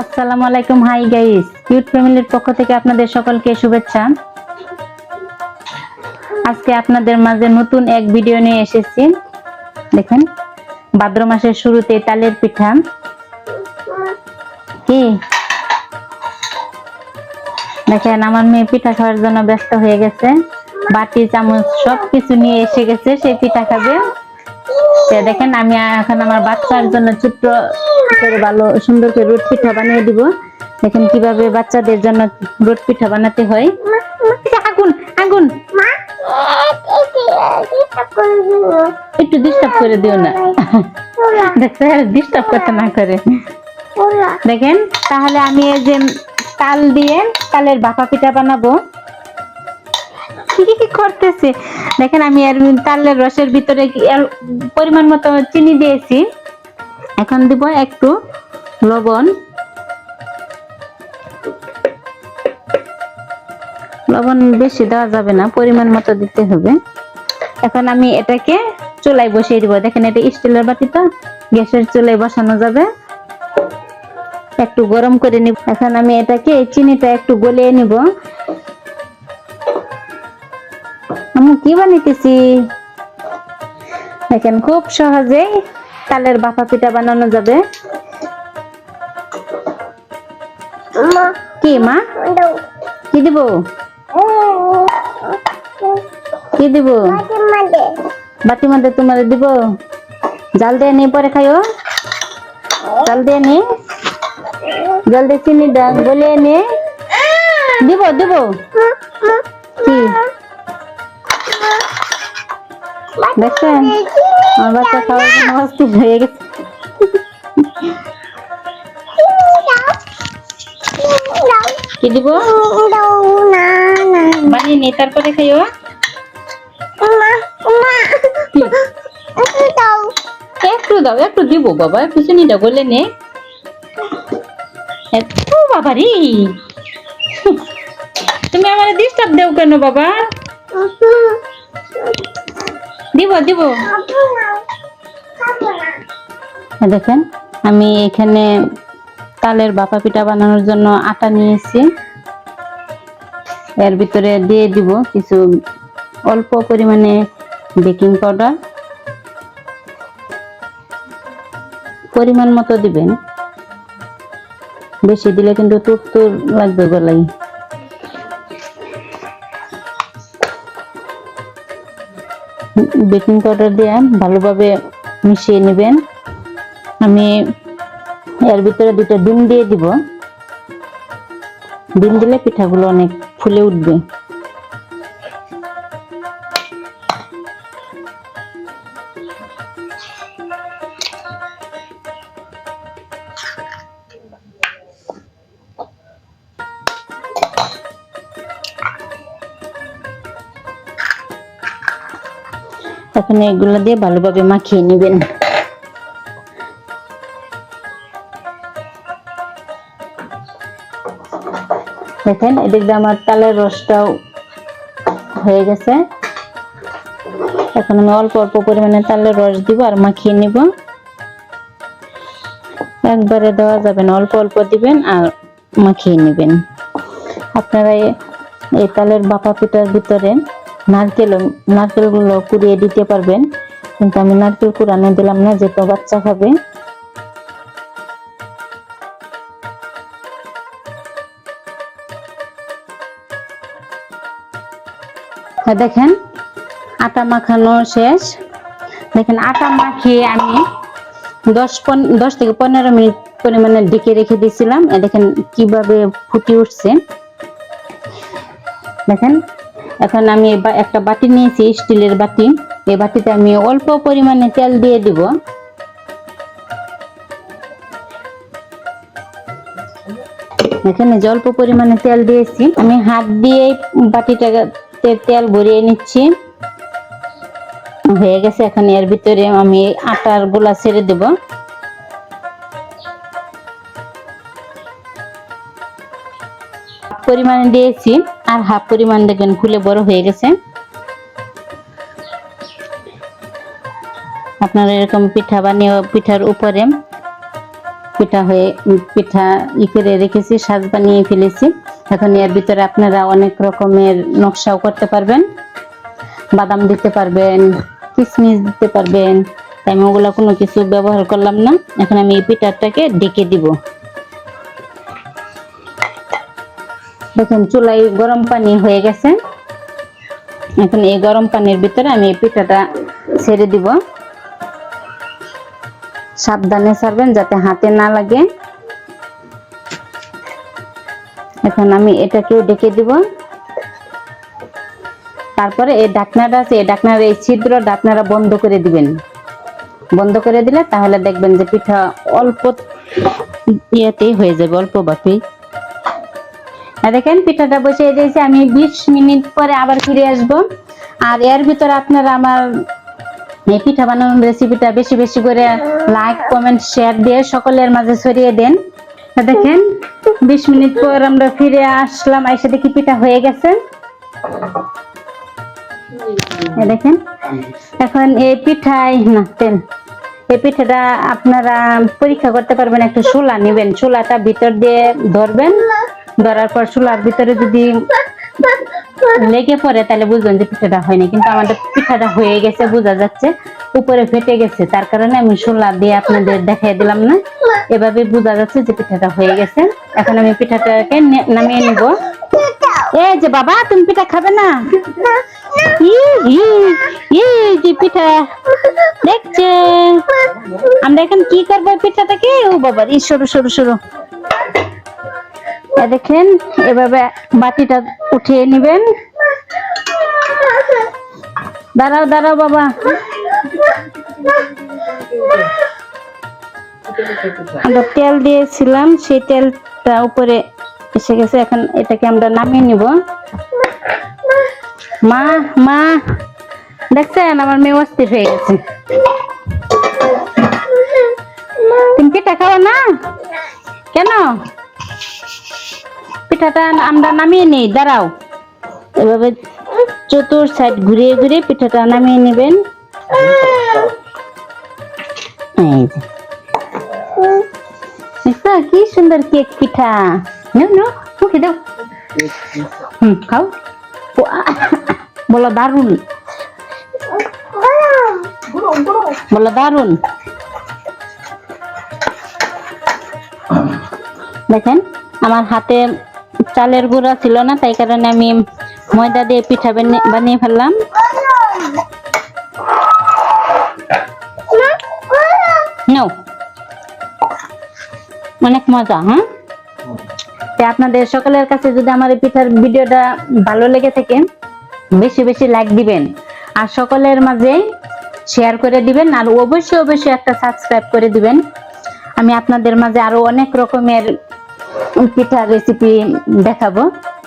আসসালামু আলাইকুম, hi guys. Cute ফ্যামিলির পক্ষ থেকে আপনাদের সকলকে শুভেচ্ছা। আজকে আপনাদের মাঝে নতুন এক ভিডিও নিয়ে এসেছি। দেখেন, ভাদ্র মাসের শুরুতে তালের পিঠা। কি? দেখেন, আমার মেয়ে পিঠা খাওয়ার জন্য ব্যস্ত হয়ে গেছে। বাটি, চামচ, সবকিছু নিয়ে এসে গেছে সেই পিঠা খাবে। দেখেন, আমি এখন আমার বাচ্চার জন্য ছোট্ট করে ভালো, সুন্দর করে রুট পিঠা বানিয়ে দিব। দেখেন কীভাবে বাচ্চাদের জন্য রুট পিঠা বানাতে হয়। আগুন আগুন। একটু ডিস্টার্ব করে দিও না। দেখতে ডিস্টার্ব করতে না করে। দেখেন, তাহলে আমি এই যে তাল দিয়ে তালের ভাপা পিঠা বানাবো। কি করতেছে? দেখেন আমি এর তালের রসের ভিতরে পরিমাণ মতো চিনি দিয়েছি। এখন দিব একটু লবণ। লবণ বেশি দেওয়া যাবে না, পরিমাণ মতো দিতে হবে। এখন আমি এটাকে চুলায় বসিয়ে দিব। দেখেন, এটা স্টিলের বাটি গ্যাসের চুলায় বসানো যাবে। একটু গরম করে নিব। এখন আমি এটাকে, এই চিনিটা একটু গলিয়ে নিব। আমি কি বানাইতেছি? দেখেন, খুব সহজেই তালের বাফা পিঠা বানানো যাবে। কি মা? কি দিব? কি দিব? বাটি মধ্যে তোমার দিব। জাল দিয়ে নি পরে খাইও। জাল দিয়ে নি। জল দিয়ে চিনি দা গলিয়ে নি। দিব দিব। কি? দেখছেন? আমার বাচ্চা খাওয়ার জন্য অস্থির হয়ে গেছে। কি দিব? বানিয়ে নি, তারপরে খাইও। একটু দাও, একটু দিব বাবা, একটু চিনিটা গলে নে। এত বাবা রে তুমি আমার ডিস্টার্ব দেও কেন বাবা? দিব দিব। দেখেন, আমি এখানে তালের বাপা পিঠা বানানোর জন্য আটা নিয়েছি। এর ভিতরে দিয়ে দিব কিছু অল্প পরিমাণে বেকিং পাউডার। পরিমাণ মতো দিবেন। বেশি দিলে কিন্তু তুরতুর লাগবে গলায়। বেকিং পাউডার দিয়ে ভালোভাবে মিশিয়ে নেবেন। আমি এর ভিতরে দুটো ডিম দিয়ে দিব। ডিম দিলে পিঠাগুলো অনেক ফুলে উঠবে। এখন এগুলো দিয়ে ভালোভাবে মাখিয়ে নেবেন। দেখেন, এদিক দিয়ে আমার তালের রসটাও হয়ে গেছে। এখন আমি অল্প অল্প পরিমাণে তালের রস দিব আর মাখিয়ে নিব। একবারে দেওয়া যাবেন অল্প অল্প দিবেন আর মাখিয়ে নেবেন। আপনারা এই তালের বাপা পিঠার ভিতরে নারকেল, নারকেলগুলো কুড়িয়ে দিতে পারবেন। কিন্তু আমি নারকেল কুড়ানো দিলাম না, যেহেতু বাচ্চা খাবে। হ্যাঁ দেখেন, আটা মাখানো শেষ। দেখেন, আটা মাখিয়ে আমি দশ পন- দশ থেকে পনেরো মিনিট পরিমাণে ঢেকে রেখে দিয়েছিলাম। দেখেন, কীভাবে ফুটে উঠছে। দেখেন এখন আমি একটা বাটি নিয়েছি, স্টিলের বাটি। এই বাটিতে আমি অল্প পরিমাণে তেল দিয়ে দিব। এখানে যে অল্প পরিমাণে তেল দিয়েছি, আমি হাত দিয়ে বাটিটাতে তেল ভরিয়ে নিচ্ছি। হয়ে গেছে, এখন এর ভিতরে আমি আটার গোলা ছেড়ে দেব। পরিমাণে দিয়েছি, আর হাফ পরিমাণ দেখবেন ফুলে বড় হয়ে গেছে। আপনারা এরকম পিঠা বানিয়ে, পিঠার উপরে পিঠা হয়ে, পিঠা ই করে রেখেছি, সাজ বানিয়ে ফেলেছি। এখন এর ভিতরে আপনারা অনেক রকমের নকশাও করতে পারবেন। বাদাম দিতে পারবেন কিশমিশ দিতে পারবেন, তাই আমি ওগুলো কোনো কিছু ব্যবহার করলাম না। এখন আমি এই পিঠাটাকে ডেকে দিব। দেখুন চুলাই গরম পানি হয়ে গেছে। এখন এই গরম পানির ভিতরে আমি এই পিঠাটা ছেড়ে দিব। সাবধানে ছাড়বেন যাতে হাতে না লাগে। এখন আমি এটাকেও ডেকে দিব। তারপরে এই ডাকনাটা আছে, এই ডাকনার এই ছিদ্রটা আপনারা বন্ধ করে দিবেন। বন্ধ করে দিলে তাহলে দেখবেন যে পিঠা অল্প ইয়েতেই হয়ে যাবে, অল্প বাপেই দেখেন, পিঠাটা বসিয়ে দিয়েছি। আমি বিশ মিনিট পরে আবার ফিরে আসব। আর এর ভিতরে আপনারা আমার এই পিঠা বানানোর রেসিপিটা বেশি বেশি করে লাইক কমেন্ট শেয়ার দিয়ে সকলের মাঝে ছড়িয়ে দেন। দেখেন, বিশ মিনিট পর আমরা ফিরে আসলাম। এসে দেখি পিঠা হয়ে গেছে। দেখেন, এখন এই পিঠাই না এই পিঠাটা আপনারা পরীক্ষা করতে পারবেন, একটু চুলা নেবেন। চুলাটা ভিতর দিয়ে ধরবেন। ধরার পর চুলার ভিতরে যদি লেগে পড়ে, তাহলে বুঝবেন যে পিঠাটা হয়নি। কিন্তু আমাদের পিঠাটা হয়ে গেছে, বোঝা যাচ্ছে। উপরে ফেটে গেছে, তার কারণে আমি চুলা দিয়ে আপনাদের দেখাই দিলাম না। এভাবে বোঝা যাচ্ছে যে পিঠাটা হয়ে গেছে। এখন আমি পিঠাটাকে নামিয়ে নিব। এই যে বাবা, তুমি পিঠা খাবে না? পিঠা। দেখছে। আমরা এখন কি করব এই পিঠাটাকে? ও বাবা ই সরু সরু সরু। এ দেখেন, এভাবে বাটিটা উঠিয়ে নেবেন। দাঁড়াও দাঁড়াও বাবা। আমরা তেল দিয়েছিলাম, সেই তেলটা উপরে এসে গেছে। এখন এটাকে আমরা নামিয়ে নিব। মা মা, দেখছেন আমার মেয়ে অস্থির হয়ে গেছে। তুমি পিঠা খাও না? কেন? পিঠাটা আমরা নামিয়ে নিই, দাঁড়াও। এভাবে চতুর সাইড ঘুরিয়ে ঘুরিয়ে পিঠাটা নামিয়ে নেবেন। কি সুন্দর কেক পিঠা। মুখে দাও। হুম, খাও। বলো দারুণ বলো দারুণ দেখেন, আমার হাতে চালের গুঁড়া ছিল না, তাই কারণে আমি ময়দা দিয়ে পিঠা বানিয়ে- ফেললাম। অনেক মজা হ্যাঁ? আপনাদের সকলের কাছে যদি আমার এই পিঠার ভিডিওটা ভালো লেগে থাকে, বেশি বেশি লাইক দিবেন। আর সকলের মাঝে শেয়ার করে দিবেন, আর অবশ্যই অবশ্যই একটা সাবস্ক্রাইব করে দিবেন। আমি আপনাদের মাঝে আরও অনেক রকমের পিঠার রেসিপি দেখাবো।